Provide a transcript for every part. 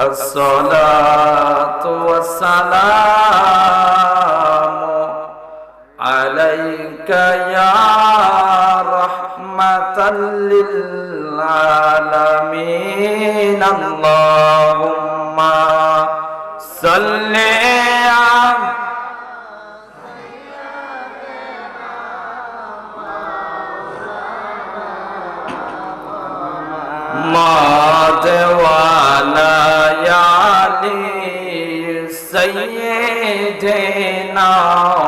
الصلاة والسلام عليك يا رحمة للعالمين. اللهم صل সাইয়্যিদিনা মাওলানা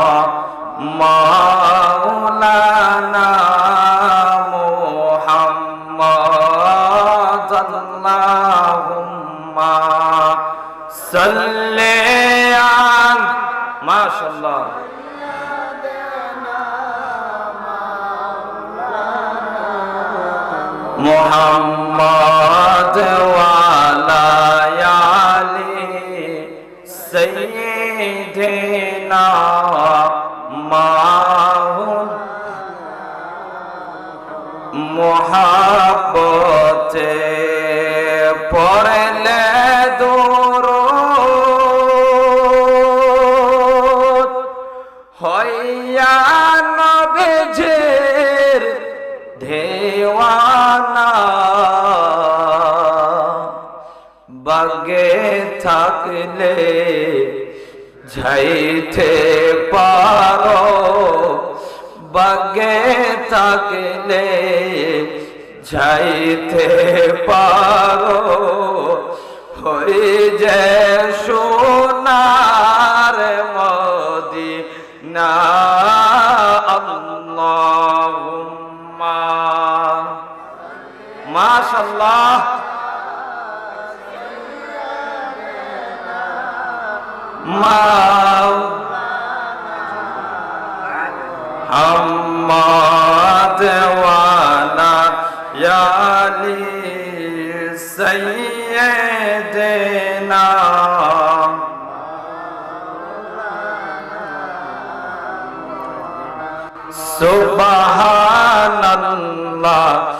হইয়া নবেজের দেওয়ানা। বাগে থাকলে যাইতে পারো। বাগে থাকলে যাইতে পারো। হয়ে যে সোনার আল্লাহ মাওয়ানা ইয়ালি সাইয়েদেনা সুবহানাল্লাহ।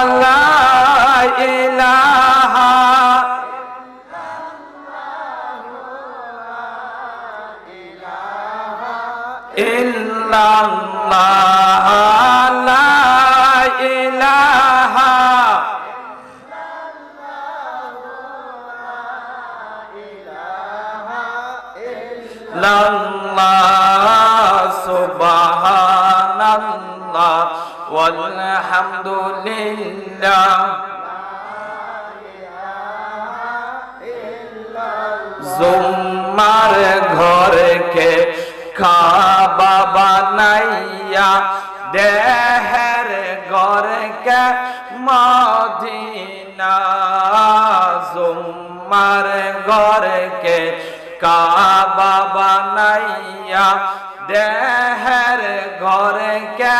والحمد لله জুম্মার ঘরকে খাবা বানাইয়া দেহের ঘরকে মদিনা জুম্মার ঘরকে কাবা বানাইয়া দেহের ঘরকে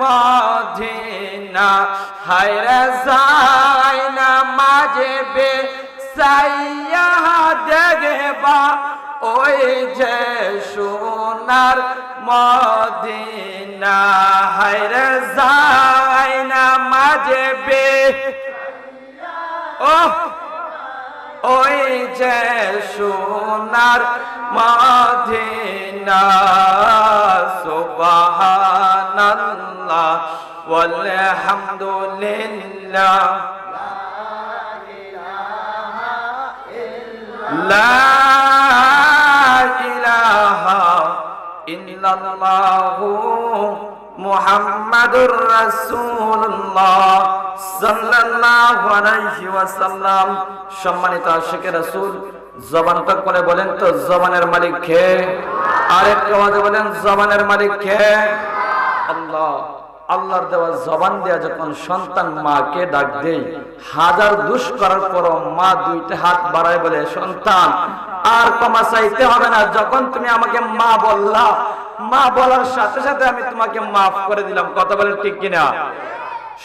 মদিনা। হায়রে যাই না মাঝে বে সাইয়া দেখবা ওই যে সোনার মদিনা হায়রে যাই না মাঝে বে। ও ওই যে সোনার মদিনা, সুবহানাল্লাহ walhamdulillah لا ইল্লাল্লাহু মুহাম্মাদুর রাসূলুল্লাহ সাল্লাল্লাহু আলাইহি সম্মানিত করে বলেন তো, জবানের মালিক খে আরেক বলেন, জবানের মালিক কে? আল্লাহ। আল্লাহর দেওয়া জবান দেয়া যখন সন্তান মাকে ডাক দেই, হাজার দুষ করার পর মা দুইটা হাত বাড়ায় বলে, সন্তান, আর ক্ষমা চাইতে হবে না। যখন তুমি আমাকে মা বললা, মা বলার সাথে সাথে আমি তোমাকে মাফ করে দিলাম। কথা বলে ঠিক কিনা?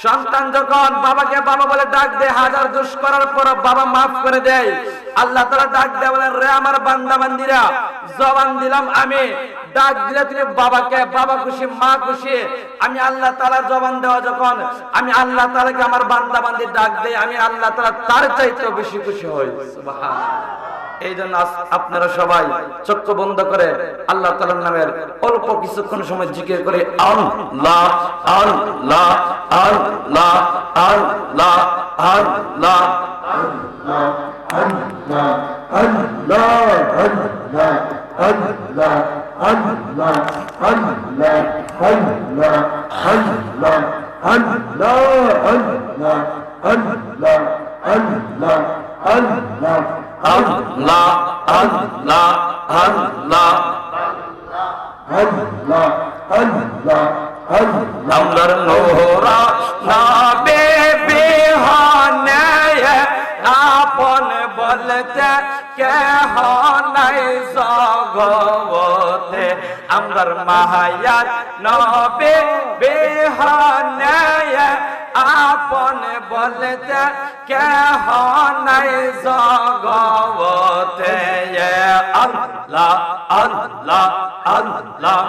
সন্তান যখন বাবাকে বাবা বলে ডাক দেয়, হাজার দুষ করার পর বাবা মাফ করে দেয়। আল্লাহ তারা ডাক দেয় বলেন রে আমার বান্দা বান্দিরা জবান দিলাম আমি। ডাক দিলে তুমি বাবাকে, বাবা খুশি, মা খুশি। আমি আল্লাহ তালার জবান দেওয়া যখন আমি আল্লাহ তালাকে আমার বান্দা বান্দি ডাক দেই, আমি আল্লাহ তালা তার চাইতেও বেশি খুশি হই। এই জন্য আপনারা সবাই চক্ষু বন্ধ করে আল্লাহ তালার নামের অল্প কিছুক্ষণ সময় জিকির করে। আল্লাহ আল্লাহ আল্লাহ। আল্লাহ আল্লাহ আল্লাহ আল্লাহ আল্লাহ। নম্বর নোহরা নাবে বিহানে আপন বলতে কেহ নাই জগতে আমরার মাহায়াত নবে বিহানে আপন বলতে কেহ নাই জগতে আল্লাহ আল্লাহ আল্লাহ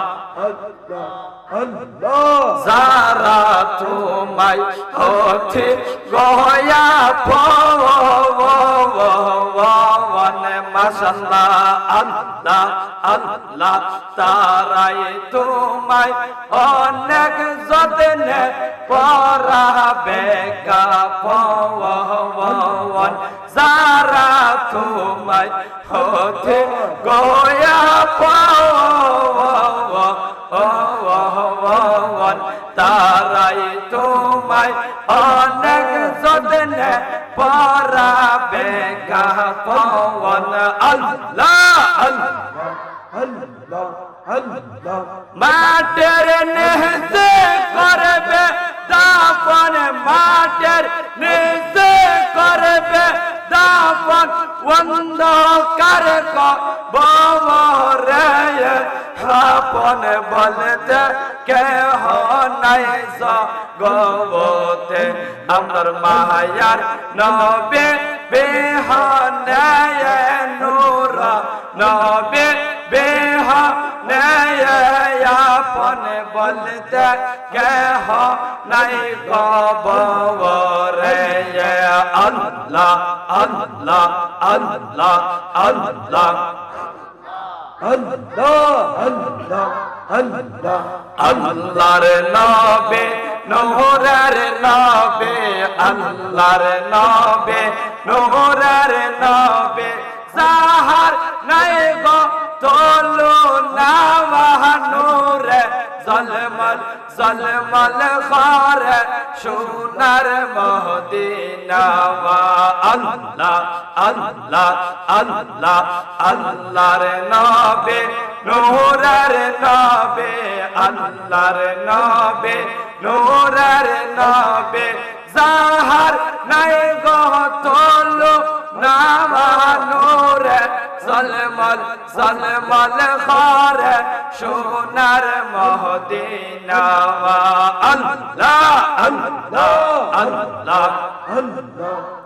যারা তোমায় হতে গয়া পবন মাসাল্লাহ আল্লাহ আল্লাহ, তারাই তোমায় অনেক যতনে পরাবে পবন। যারা তোমায় হতে গয়া পবন তারাই তোমায় অনেক যতনে পরাবে পবন আল্লাহ আল্লাহ মাটের নেহতে করবে দাপন মাটের নেহতে করবে خلافت وندہ کر کا کو رہے ہاپن بلتے کہ ہو نیسا گووتے امر مہیر نبی بیہانے نورا نبی بیہانے یاپن بلتے کہ ہو نہیں گوبوارے আল্লাহ আল্লাহ আল্লাহ আল্লাহ। আল্লাহ আল্লাহ আল্লাহ। আল্লাহর নামে নহরার নামে সাহার নাই গো তোলো নামানুরে জলমল জলমল খার সোনার মহদিনা আল্লাহ আল্লাহ আল্লাহ, আল্লাহর নবে, নোরার নবে, আল্লাহর নবে, নোরার নবে যাহার নাই গতল নামানোর সলমল সলমল খার সোনার মহদিনা। আল্লাহ আল্লাহ আল্লাহ আল্লাহ।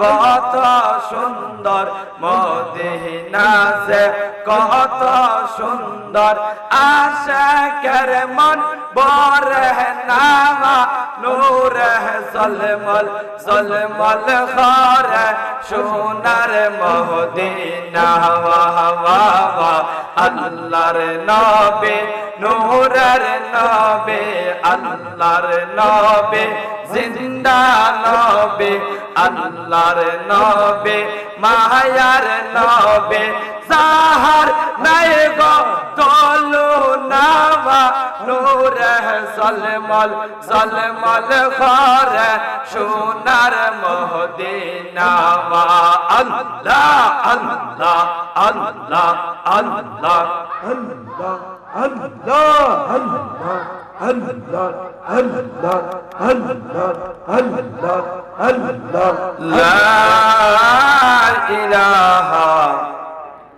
কত সুন্দর মদিনা সে কত সুন্দর আশাকের মন বরে নামা নূর জলমল জলমল খরে সোনার মদিনা ওয়া ওয়া ওয়া, আল্লাহর নবে, নূরের নবে, আল্লাহর নবে, জিন্দা নবে। আল্লাহর নবে মায়ার নবে সাহার নাই গো দলু নামা নূর জলমল জলমল খর সোনার মহদিনা। আল্লাহ আল্লাহ আল্লাহ আল্লাহ Allah, Allah, Allah, Allah, Allah, Allah, Allah, Allah. La ilaha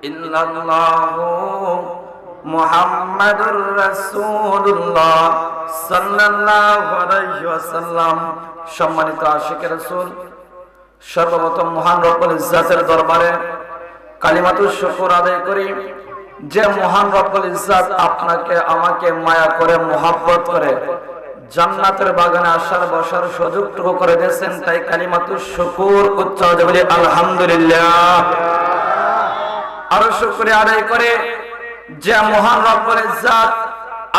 illallah Muhammadur Rasulullah sallallahu alaihi wasallam সম্মানিত আশিক রাসূল সর্বপ্রথম মহান রব্বুল ইজ্জাতের দরবারে কালিমাতুশ শুকর আদায় করি যে মহান রব্বুল ইজ্জাত আপনাকে, আমাকে মায়া করে, মোহাব্বত করে জান্নাতের বাগানে আসার, বসার সুযোগটুকু করে দিয়েছেন, তাই কালিমাতুর শুকুর উচ্চ বলি, আলহামদুলিল্লাহ। আরও শুক্রিয়া আদায় করে, যে মহান রব্বুল ইজ্জাত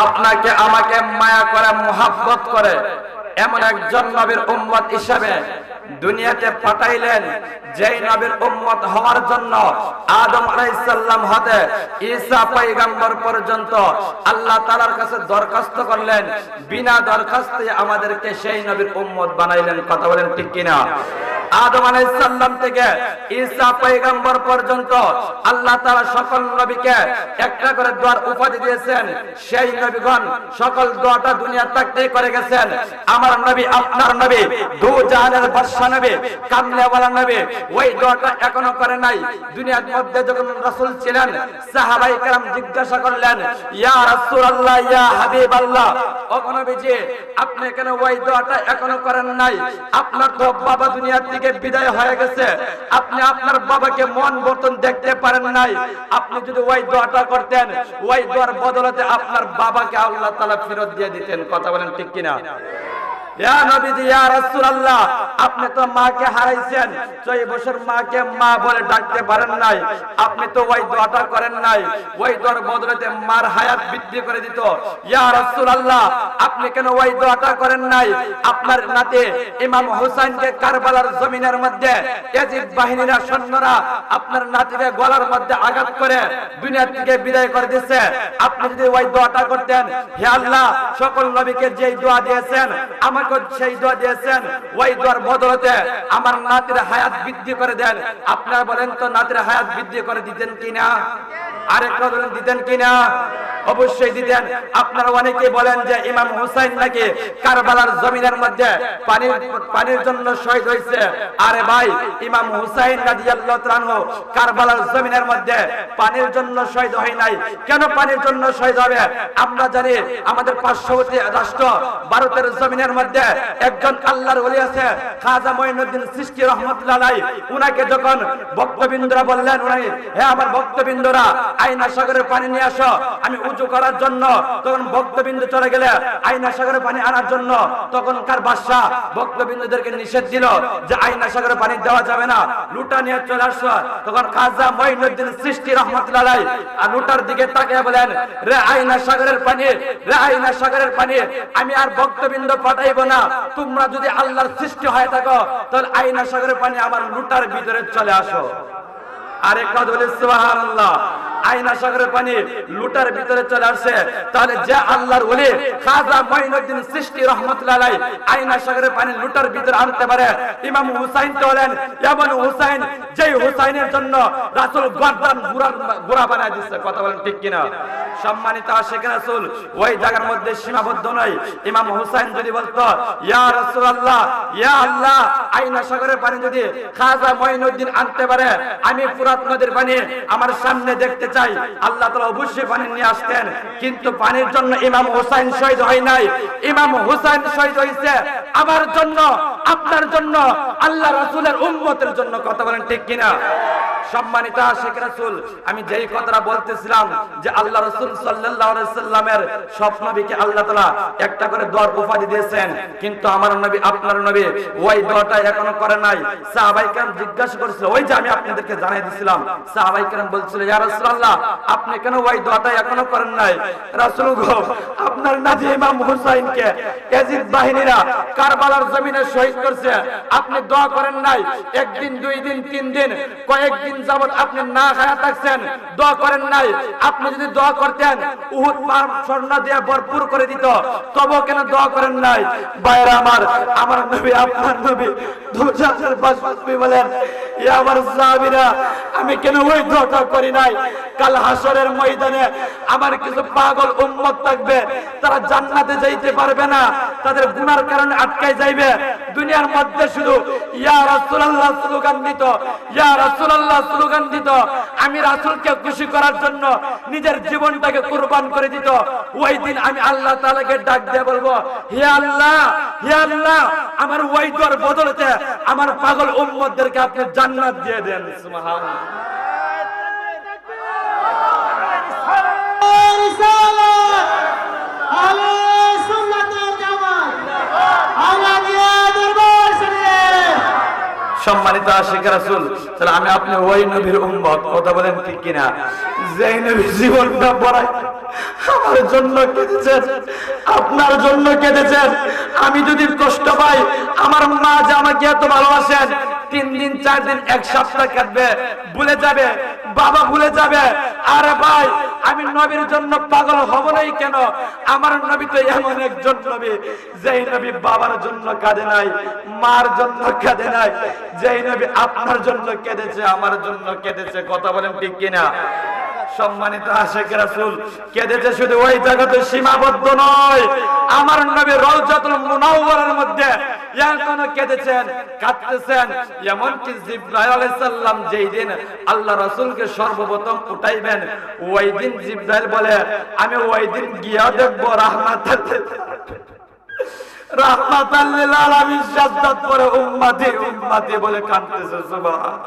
আপনাকে, আমাকে মায়া করে, মোহাব্বত করে এমন একজন নবীর উম্মত হিসাবে দুনিয়াতে পাঠাইলেন, যেই নবীর উম্মত হওয়ার জন্য আদম আলাইসাল্লাম হতে ঈসা পয়গম্বর পর্যন্ত আল্লাহ তাআলার কাছে দরখাস্ত করলেন। বিনা দরখাস্তে আমাদেরকে সেই নবীর উম্মত বানাইলেন। কথা বলেন ঠিক কিনা? আদম আলাইসাল্লাম থেকে ঈসা পয়গম্বর পর্যন্ত আল্লাহ তাআলা সকল নবীকে একটা করে দোয়ার উপাধি দিয়েছেন সেই নবীগণ সকল দোয়াটা দুনিয়া থাকতেই করে গেছেন আমার নবী আপনার নবী দু জাহানের বাদশা নবী কামলেওয়ালা নবী ওই দোয়াটা এখনো করে নাই দুনিয়ার মধ্যে যখন রাসূল ছিলেন সাহাবাই کرام জিজ্ঞাসা করলেন ইয়া রাসূলুল্লাহ ইয়া হাবিবাল্লাহ ও নবীজি আপনি কেন ওই দোয়াটা এখনো করেন নাই আপনার তো বাবা দুনিয়ার থেকে বিদায় হয়ে গেছে। আপনি আপনার বাবাকে মন বর্তন দেখতে পারেন নাই। আপনি যদি ওই দোয়াটা করতেন, ওই দোয়ার বদলাতে আপনার বাবাকে আল্লাহ তালা ফেরত দিয়ে দিতেন। কথা বলেন ঠিক কিনা? আপনি তো মাকে হারাইছেন। ছয় বছর মাকে মা বলে ডাকতে পারেন নাই। আপনি তো ওই দোয়াটা করেন নাই। ওই দোয়ার বদলেতে মার হায়াত বৃদ্ধি করে দিত। ইয়া রাসূলুল্লাহ, আপনি কেন ওই দোয়াটা করেন নাই? আপনার নাতে ইমাম হুসাইনকে কারবালার জমিনের মধ্যে বাহিনীরা সৈন্যরা আপনার নাতিকে গলার মধ্যে আঘাত করে দুনিয়া থেকে বিদায় করে দিয়েছে আপনি যদি ওই দোয়াটা করতেন, হে আল্লাহ, সকল নবীকে যে দোয়া দিয়েছেন, আমাকে সেই দোয়া দিয়েছেন, ওই দোয়ার বদলতে আমার নাতির হায়াত বৃদ্ধি করে দেন। আপনারা বলেন তো নাতির হায়াত বৃদ্ধি করে দিতেন কিনা? আরেকটা বলেন, দিতেন কিনা? অবশ্যই দিতেন। আপনারা অনেকে বলেন যে ইমাম হুসাইন নাকি কারবালার জমিনের মধ্যে পানির পানির জন্য শহীদ হয়েছে। আরে ভাই, ইমাম হুসাইন রাদিয়াল্লাহু তাআলা কারবালার জমিনের মধ্যে পানির জন্য শহীদ হয় নাই। কেন পানির জন্য শহীদ হবে? আমরা জানি আমাদের পার্শ্ববর্তী রাষ্ট্র ভারতের জমিনের মধ্যে একজন আল্লাহর ওলি আছে, খাজা মঈনুদ্দিন রহমতুল্লাহ উনাকে যখন বললেন, উনি, হে আমার আইনা সাগরের পানি নিয়ে আসো, আমি উঁচু করার জন্য। তখন চলে গেলে আইনা সাগরের পানি আনার জন্য বাদশাহ নিষেধ দিল যে আইনা সাগরের পানি দেওয়া যাবে না, লুটা নিয়ে চলে আসো। তখন খাজা মঈনুদ্দিন সৃষ্টি রহমতুল্লাহ আর লুটার দিকে তাকিয়ে বলেন, রে আইনা সাগরের পানি, রে আইনা সাগরের পানি, আমি আর ভক্তবৃন্দ পাঠাইব না, তোমরা যদি আল্লাহর সৃষ্টি হয়ে থাকো, তাহলে আইনা সাগরের পানি আমার লুটার ভিতরে চলে আসো। আরেকটা বলে, সুবহানাল্লাহ। আইনা সাগরের পানি লুটার ভিতরে চলে আসছে। তাহলে যে আল্লাহর ওলি খাজা মঈনুদ্দিন সৃষ্টি রাহমাতুল্লাহ আলাই আইনা সাগরের পানি লুটার ভিতরে আনতে পারে। ইমাম হুসাইন তো হলেন এমন হুসাইন যেই হুসাইনের জন্য রাসূল গর্দান গুড়া গুড়া বানায় দিচ্ছে কথা বলেন ঠিক কিনা? সম্মানিত আশিক রাসূল, ওই জায়গার মধ্যে সীমাবদ্ধ নয়। ইমাম হুসাইন যদি বলতো, ইয়া রাসূলুল্লাহ, ইয়া আল্লাহ আইনা সাগরের পানি যদি খাজা মঈনুদ্দিন আনতে পারে, আমি ফুরাত নদীর পানি আমার সামনে দেখতে চাই আল্লাহ তাআলা অবশ্যই পানি নিয়ে আসতেন। কিন্তু পানির জন্য ইমাম হুসাইন শহীদ হয় নাই। ইমাম হুসাইন শহীদ হয়েছে। আমার জন্য, আপনার জন্য, আল্লাহ রাসূলের উম্মতের জন্য কথা বলেন ঠিক কিনা? সম্মানিত শেখ রাসূল, আমি যেই কথাটা বলতেছিলাম যে আল্লাহ রাসূল সাল্লামের সব নবীকে আল্লাহ তাআলা একটা করে দর উপাধি দিয়েছেন। কিন্তু আমার নবী, আপনার নবী ওই দোয়াটা এখনও করে নাই। সাহাবাই কেরাম জিজ্ঞাসা করেছিল, ওই যে আমি আপনাদেরকে জানাই দিছিলাম। সাহাবাই কেরাম বলছিল, ইয়া আপনি কেন ওই দোয়াটা এখনও করেন নাই? রাসূল আপনার নাজি ইমাম হুসাইনকে ইয়াজিদ বাহিনীরা কারবালার জমিনে শহীদ করছে। আপনি দোয়া করেন নাই, একদিন, দুই দিন, তিন দিন, কয়েকদিন যাবত আপনি না খায়া থাকছেন, দোয়া করেন নাই। আপনি যদি দোয়া করতেন, উহুদ পাহাড় স্বর্ণ দিয়ে ভরপুর করে দিত, তবুও কেন দোয়া করেন নাই? বাইরে আমার আমার নবী, আপনার নবী, দুজাতের বাসপাসবি বলেন, ইয়া আমার সাহাবীরা, আমি কেন ওই দোয়াটা করি নাই? কাল হাসরের ময়দানে আমার কিছু পাগল উম্মত থাকবে, তারা জান্নাতে যাইতে পারবে না, তাদের গুনার কারণে আটকাই যাইবে। দুনিয়ার মধ্যে শুধু, ইয়া রাসূলুল্লাহ স্লোগান দিত ইয়া রাসূলুল্লাহ স্লোগান দিত আমি রাসূলকে খুশি করার জন্য নিজের জীবনটাকে কুরবান করে দিত। ওই দিন আমি আল্লাহ তাআলাকে ডাক দিয়ে বলব, হে আল্লাহ হে আল্লাহ, আমার ওই দর বদলতে আমার পাগল উম্মতদেরকে আপনি জান্নাত দিয়ে দেন, সুবহানাল্লাহ। সম্মানিত আশিক রাসূল, তাহলে আমি আপনি ওই নবীর উম্মত, কথা বলেন ঠিক কিনা? যেই নবীর জীবনটা পড়াই আমার জন্য কেঁদেছেন, আপনার জন্য কেঁদেছেন। আমি যদি কষ্ট পাই, আমার মা যে আমাকে এত ভালোবাসেন তিন দিন, চার দিন, এক সপ্তাহ কাটবে, ভুলে যাবে, বাবা ভুলে যাবে। আরে ভাই, আমি নবীর জন্য পাগল হব নাই কেন? আমার নবী তো এমন একজন নবী, যেই নবী বাবার জন্য কাঁদে নাই, মার জন্য কাঁদে নাই। যেই নবী আপনার জন্য কেঁদেছে, আমার জন্য কেঁদেছে, কথা বলেন ঠিক কিনা? সম্মানিত আশেখ রাসূল, কেঁদেছে শুধু ওই জায়গাতে সীমাবদ্ধ নয়, আমার নবী রওজাতুল মধ্যে কেঁদেছেন, কাঁদতেছেন। জিব্রাইল যেই দিন আল্লাহ রাসূলকে সর্বপ্রথম উঠাইবেন, ওই দিন জিব্রাইল বলে, আমি ওই দিন গিয়া দেখব রাহমাতাল লিল আলামিন সাজদাত করে উম্মতি উম্মতি বলে কাঁদতেছে সুবহান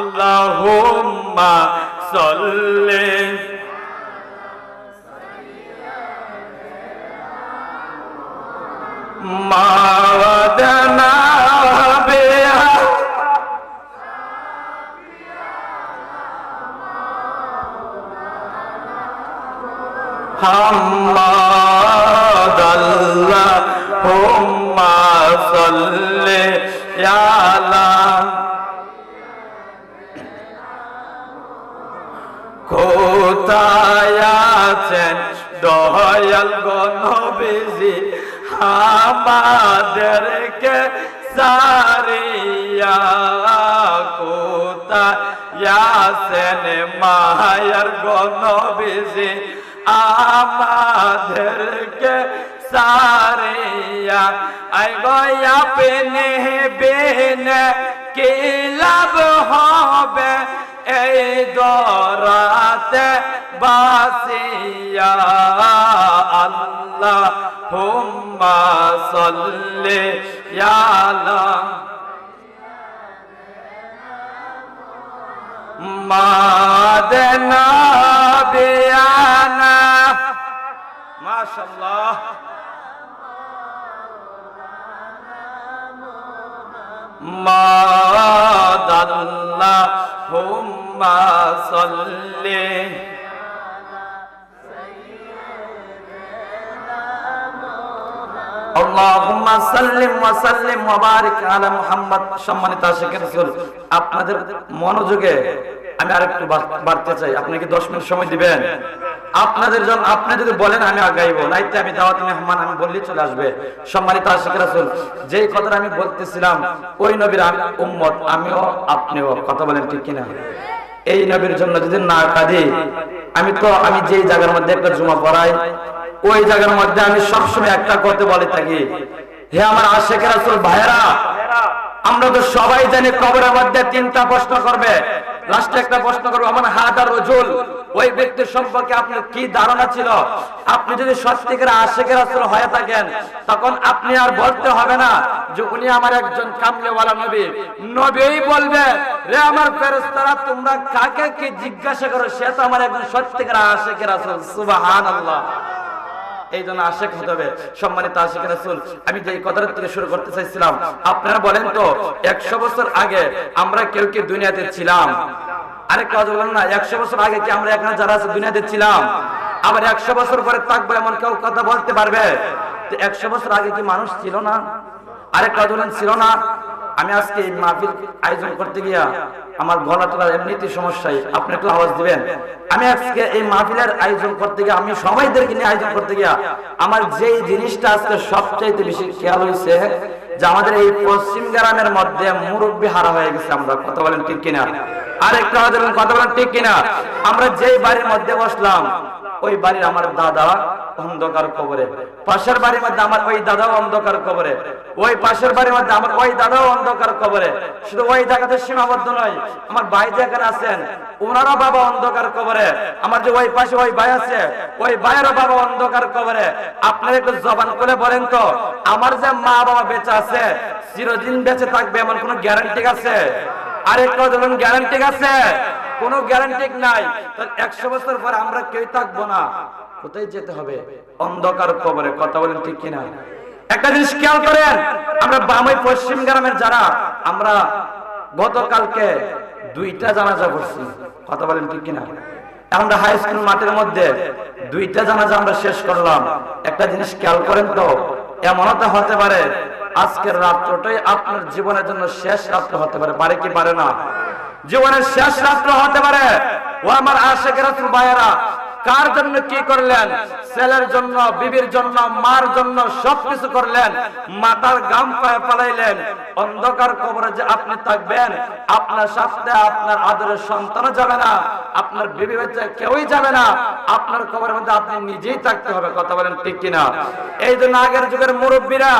আল্লাহুম্মা صل ما ودنا بها حمد اللهم صل يا আছেন। দয়াল গণবিজি আমাদেরকে সারিয়া কোথায় আছেন? মায়ার গণবিজি আমাদেরকে সারিয়া। আই গয়া পেনে বেনে কি লাভ হবে? এই দরাতে বাসিয়া আল্লাহ হুম্মা সাল্লি আলা মাদনা বিয়ানা। মাশাআল্লাহ। মাদাল্লাহ হুম্মা রাসূল, আপনাদের মনোযোগে আমি আরেকটু বা- বাড়তে চাই। আপনি কি 10 মিনিট সময় দিবেন? আপনাদের জন্য আপনি যদি বলেন আমি আগাইবো, নাইতে আমি দাওয়াত মেহমান, আমি বললেই চলে আসবে। সম্মানিত আশিক রাসূল, যেই কথাটা আমি বলতেছিলাম, ওই নবীর উম্মত, আমিও, আপনিও, কথা বলেন ঠিক কিনা? এই নবীর জন্য যদি না কাঁদি, আমি তো, আমি যে জায়গার মধ্যে একটা জুমা পড়াই, ওই জায়গার মধ্যে আমি সবসময় একটা কথা বলে থাকি। হে আমার আশেখের আসল ভাইরা আমরা তো সবাই জানি কবরের মধ্যে তিনটা প্রশ্ন করবে। লাস্টে একটা প্রশ্ন করব আমার হাত আর রজুল? ওই ব্যক্তির সম্পর্কে আপনার কি ধারণা ছিল? আপনি যদি সত্যিকার আশেকের আসলে হয়ে থাকেন, তখন আপনি আর বলতে হবে না যে উনি আমার একজন কামলেওয়ালা নবী। নবীই বলবে, রে আমার ফেরেস্তারা তোমরা কাকে কি জিজ্ঞাসা করো? সে তো আমার একজন সত্যিকার আশেকের আসল সুবাহান আল্লাহ এই জন্য আশেক হতে হবে সম্মানিত আশেখ রাসূল, আমি যে কথাটা থেকে শুরু করতে চাইছিলাম, আপনারা বলেন তো, একশো বছর আগে আমরা কেউ কি দুনিয়াতে ছিলাম? আরেকটা কথা বলেন না, একশো বছর আগে কি আমরা এখানে যারা আছে দুনিয়াতে ছিলাম? আবার একশো বছর পরে থাকব এমন কেউ কথা বলতে পারবে? একশো বছর আগে কি মানুষ ছিল না? আরেকটা কথা বলেন, ছিল না? আমি আজকে এই মাহফিল আয়োজন করতে গিয়া আমার গলা টলা এমনিতে সমস্যায় আপনি একটু আওয়াজ দিবেন। আমি আজকে এই মাহফিলের আয়োজন করতে গিয়ে, আমি সবাইদেরকে নিয়ে আয়োজন করতে গিয়া আমার যেই জিনিসটা আজকে সবচাইতে বেশি খেয়াল হয়েছে যে আমাদের এই পশ্চিম গ্রামের মধ্যে মুরব্বী হারা হয়ে গেছে আমরা, কথা বলেন ঠিক কিনা? আওয়াজ বলেন কথা বলেন ঠিক কিনা? আমরা যেই বাড়ির মধ্যে বসলাম ওই বাড়ির আমার দাদা অন্ধকার কবরে। পাশের বাড়ির মধ্যে আমার ওই দাদাও অন্ধকার কবরে। ওই পাশের বাড়ির মধ্যে আমার ওই দাদাও অন্ধকার কবরে। শুধু ওই জায়গাতে সীমাবদ্ধ নয়, আমার ভাই যেখানে আছেন, ওনারও বাবা অন্ধকার কবরে। আমার যে ওই পাশে ওই ভাই আছে, ওই ভাইয়েরও বাবা অন্ধকার কবরে। আপনারা একটু জবান করে বলেন তো, আমার যে মা বাবা বেঁচে আছে, চিরদিন বেঁচে থাকবে এমন কোনো গ্যারান্টি আছে? আরেকটা ধরুন গ্যারান্টি আছে? কোনো গ্যারান্টি নাই। একশো বছর পর আমরা কেউ থাকব না। কোথায় যেতে হবে? অন্ধকার কবরে। কথা বলেন ঠিক কিনা? একটা জিনিস খেয়াল করেন, আমরা বামই পশ্চিম গ্রামের যারা, আমরা গতকালকে দুইটা জানাজা করছি কথা বলেন ঠিক কিনা? আমরা হাই স্কুল মাঠের মধ্যে দুইটা জানাজা আমরা শেষ করলাম। একটা জিনিস খেয়াল করেন তো, এমনও তো হতে পারে, আজকের রাত্রটাই আপনার জীবনের জন্য শেষ রাত্র হতে পারে। পারে কি পারে না? জীবনের শেষ রাত্র হতে পারে। ও আমার আশেকের ভাইয়েরা, কার জন্য কি করলেন? ছেলের জন্য, বিবির জন্য, মার জন্য সবকিছু করলেন। মাথার গাম পায়ে পালাইলেন অন্ধকার কবরে যে আপনি থাকবেন, আপনার সাথে আপনার আদরের সন্তানও যাবে না। আপনার বিবি বাচ্চা কেউই যাবে না। আপনার কবরের মধ্যে আপনি নিজেই থাকতে হবে, কথা বলেন ঠিক কিনা? এই জন্য আগের যুগের মুরব্বীরা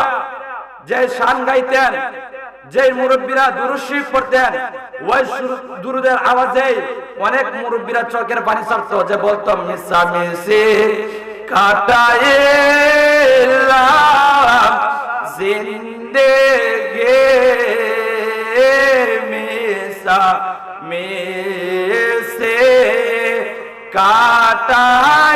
যে শান গাইতেন যে মুরব্বীরা দুরুশি পড়তেন, ওই দুরুদের আওয়াজে অনেক মুরব্বীরা চোখের পানি ছাড়তো, যে বলতো মিসা মিসি কাটাইলাম জিন্দেগে মিসা মিসে কাটায়ে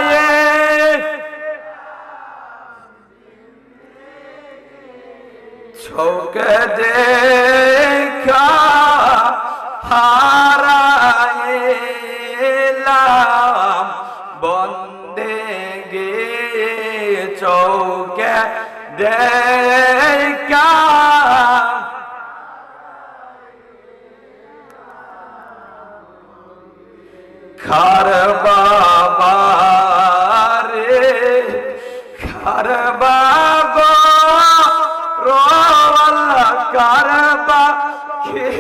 খার বাবা রে খার বাবা রোয়াল্লা কার বা হে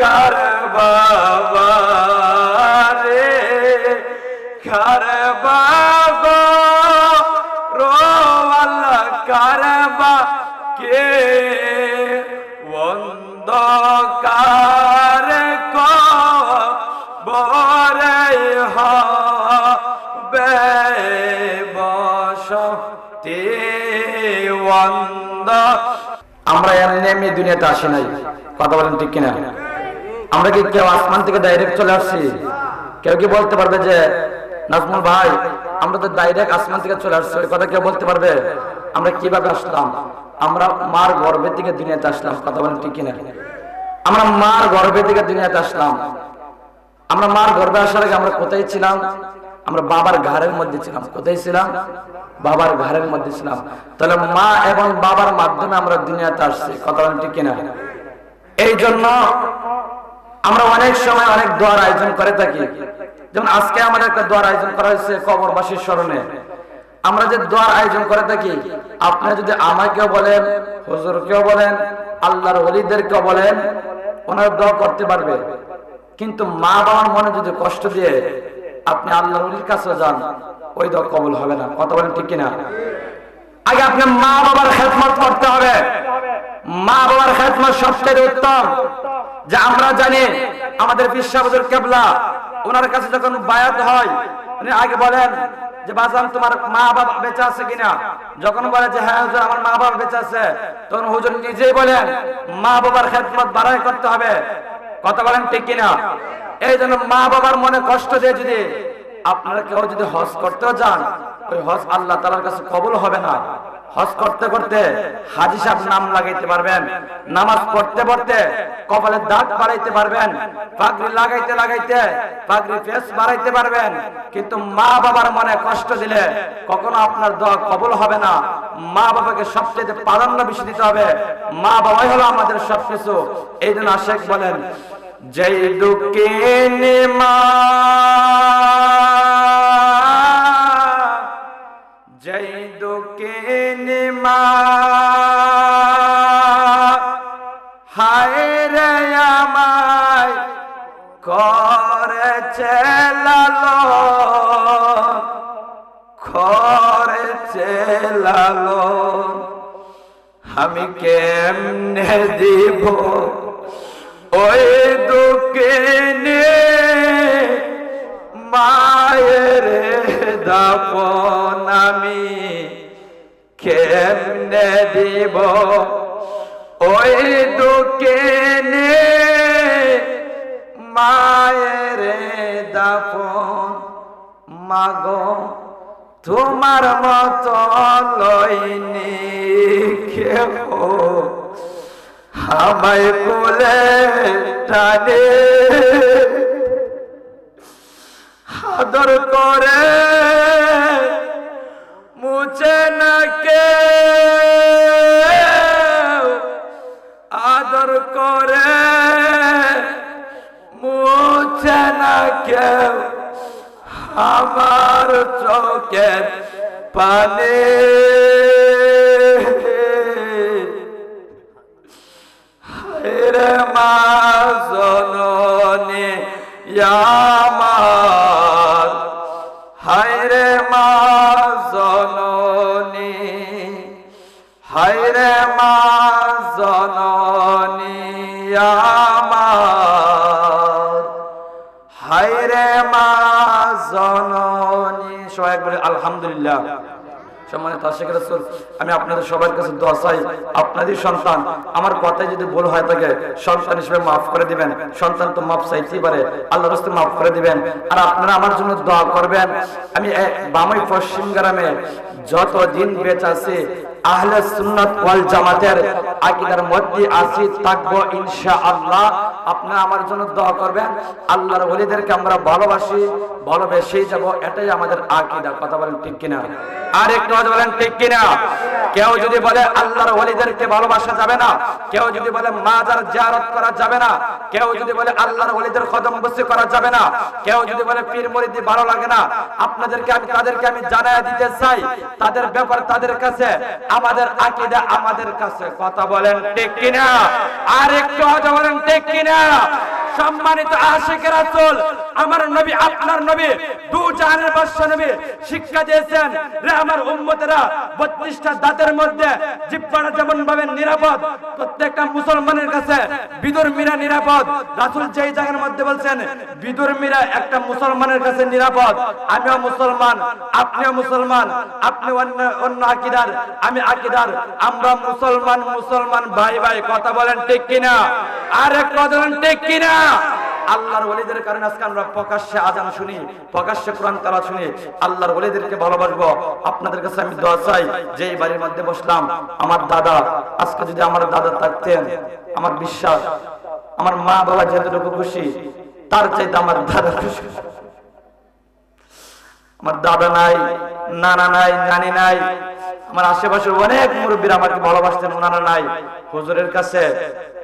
কার বাবা রে খার দুনিয়াতে আসি নাই। কথা বলেন ঠিক কিনা? আমরা কি কেউ আসমান থেকে ডাইরেক্ট চলে আসছি? কেউ কি বলতে পারবে যে, নাজমুল ভাই, আমরা তো ডাইরেক্ট আসমান থেকে চলে আসছি, ওই কথা কেউ বলতে পারবে? আমরা কীভাবে আসলাম? আমরা মার গর্ভে থেকে দুনিয়াতে আসলাম, কথা বলেন ঠিক কিনা? আমরা মার গর্ভে থেকে দুনিয়াতে আসলাম। আমরা মার গর্ভে আসার আগে আমরা কোথায় ছিলাম? আমরা বাবার ঘাড়ের মধ্যে ছিলাম, কোথায় ছিলাম? বাবার ঘাড়ের মধ্যে ছিলাম। তাহলে মা এবং বাবার মাধ্যমে আমরা দুনিয়াতে আসছি, কথা ঠিক কিনা? এই জন্য আমরা অনেক সময় অনেক দোয়ার আয়োজন করে থাকি। যেমন আজকে আমাদের একটা দোয়ার আয়োজন করা হয়েছে কবরবাসীর স্মরণে। আমরা যে দোয়ার আয়োজন করে থাকি, আপনি যদি আমাকেও বলেন, হুজুরকেও বলেন, আল্লাহর ওলিদেরকেও বলেন, ওনারা দোয়া করতে পারবে। কিন্তু মা বাবার মনে যদি কষ্ট দিয়ে আপনি আল্লাহর ওলির কাছে যান, ওই দোয়া কবুল হবে না। কথা বলেন ঠিক কিনা? আগে আপনি মা বাবার খেদমত করতে হবে। মা বাবার খেদমত সবচেয়ে উত্তম। যে আমরা জানি, আমাদের বিশ্বাবুদুর কেবলা, ওনার কাছে যখন বায়াত হয়, উনি আগে বলেন যে, বাজান, তোমার মা বাবা বেঁচে আছে কিনা? যখন বলে যে হ্যাঁ হুজুর, আমার মা বাবা বেঁচে আছে। তখন হুজুর নিজেই বলেন মা বাবার খেদমত বাড়াই করতে হবে। কথা বলেন ঠিক কিনা? এই জন্য মা বাবার মনে কষ্ট দিয়ে যদি আপনারা কেউ যদি হজ করতেও যান, ওই হজ আল্লাহ তালার কাছে কবুল হবে না। হজ করতে করতে হাজি সাহেব নাম লাগাইতে পারবেন, নামাজ পড়তে পড়তে কপালে দাগ বাড়াইতে পারবেন, পাগড়ি লাগাইতে লাগাইতে পাগড়ি ফেস বাড়াইতে পারবেন, কিন্তু মা বাবার মনে কষ্ট দিলে কখনো আপনার দোয়া কবল হবে না। মা বাবাকে সবচেয়ে প্রাধান্য বেশি দিতে হবে। মা বাবাই হলো আমাদের সবকিছু। এই জন্য আশেখ বলেন যেই দুঃখিনী মা জয় দুঃখিনী মা হায় রে আমায় করেছে লালো করেছে লালো আমি কেমনে দিব ওই দুঃখিনী মায়ের দাপন আমি কেমনে দিব? ওই দুঃখিনী মায়ের দাপন মাগো, তোমার মত লইনি কেহ? আমায় কোলে টানে আদর করে মুছে না কে আদর করে মুছে না কেউ। আমার চোখের পানে। রে সম্মানিত আশিক রাসূল, আমি আপনাদের সবার কাছে দোয়া চাই, আপনাদের সন্তান, আমার কথায় যদি ভুল হয়ে থাকে সন্তান হিসেবে মাফ করে দিবেন, সন্তান তো মাফ চাইতেই পারে আল্লাহ রাস্তে মাফ করে দিবেন, আর আপনারা আমার জন্য দোয়া করবেন। আমি বামাই পশ্চিম গ্রামে যত দিন বেঁচে আছি, আহলে সুন্নাত ওয়াল জামাতের আকীদার মধ্যে আছি, থাকব ইনশাআল্লাহ। আপনারা আমার জন্য দোয়া করবেন, আল্লাহর ওলিদেরকে আমরা ভালোবাসি ভালোবেসেই যাব, এটাই আমাদের আকীদা। কথা বলেন ঠিক কিনা? আর একটু আওয়াজে বলেন ঠিক কিনা? কেউ যদি বলে, আল্লাহর ওলিদেরকে ভালোবাসা যাবে না। কেউ যদি বলে, মাজার জিয়ারত করা যাবে না। কেউ যদি বলে, আল্লাহর ওলিদের কদম বসে করা যাবে না। কেউ যদি বলে, পীর মুরিদি ভালো লাগে না। আপনাদেরকে আমি, তাদেরকে আমি জানায় দিতে চাই, তাদের ব্যাপার তাদের কাছে, আমাদের আকীদা আমাদের কাছে। কথা বলেন ঠিক কিনা? আর একটু আওয়াজে বলেন ঠিক কিনা? সম্মানিত আশিকের রাসূল, আমার নবী, আপনার নবী, দু জাহানের বাদশা নবী শিক্ষা দিয়েছেন রে আমার উম্মতেরা 32টা দাঁতের মধ্যে জিহ্বাটা যেমন ভাবে নিরাপদ, প্রত্যেকটা মুসলমানের কাছে বিদুর মীরা নিরাপদ। রাসূল যেই জায়গার মধ্যে বলছেন, বিদুর মীরা একটা মুসলমানের কাছে নিরাপদ। আমিও মুসলমান, আপনিও মুসলমান, আপনি অন্য অন্য আকীদার, আমি আকীদার। আমরা মুসলমান মুসলমান, ভাই ভাই, কথা বলেন ঠিক কিনা? আরে কথা বলেন ঠিক কিনা? আল্লাহর ওলিদের কারণে আজকে আমরা প্রকাশ্যে আজান শুনি, প্রকাশ্যে কোরআন তালা শুনি। আল্লাহর ওলিদেরকে ভালোবাসবো। আপনাদের কাছে আমি দোয়া চাই যে এই বাড়ির মধ্যে বসলাম, আমার দাদা, আজকে যদি আমার দাদা থাকতেন, আমার বিশ্বাস, আমার মা বাবা যেতটুকু খুশি, তার চাইতে আমার দাদা খুশি। আমার দাদা নাই, নানা নাই, নানি নাই, আমার আশেপাশে অনেক মুরব্বীরা আমাকে ভালোবাসতেন, ওনারা নাই। হুজুরের কাছে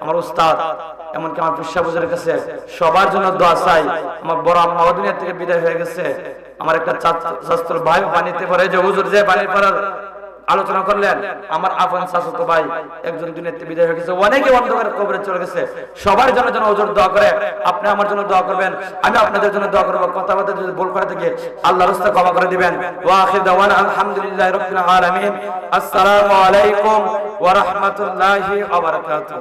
আমার উস্তাদ এমনকি আমার হুজুরের কাছে সবার জন্য দোয়া চাই। আমার বড় আম্মা দুনিয়া থেকে বিদায় হয়ে গেছে। আমার একটা চাস্তুর ভাই পানিতে পড়ে যে হুজুর যে পানির পড়ার আলোচনা করলেন, আমার আফান শাসত ভাই একজন দুনিয়াতে বিদায় হয়ে গেছে। অনেকে অন্ধকার কবরে চলে গেছে। সবার জন্য যেন ওজোর দোয়া করে। আপনি আমার জন্য দোয়া করবেন। আমি আপনাদের জন্য দোয়া করব। কথাবার্তা যদি ভুল করে থাকি আল্লাহ রাস্তা ক্ষমা করে দিবেন। ওয়া আখির দাওয়ানা আলহামদুলিল্লাহ রাব্বিল আলামিন। আসসালামু আলাইকুম ওয়া রাহমাতুল্লাহি ওয়া বারাকাতুহু।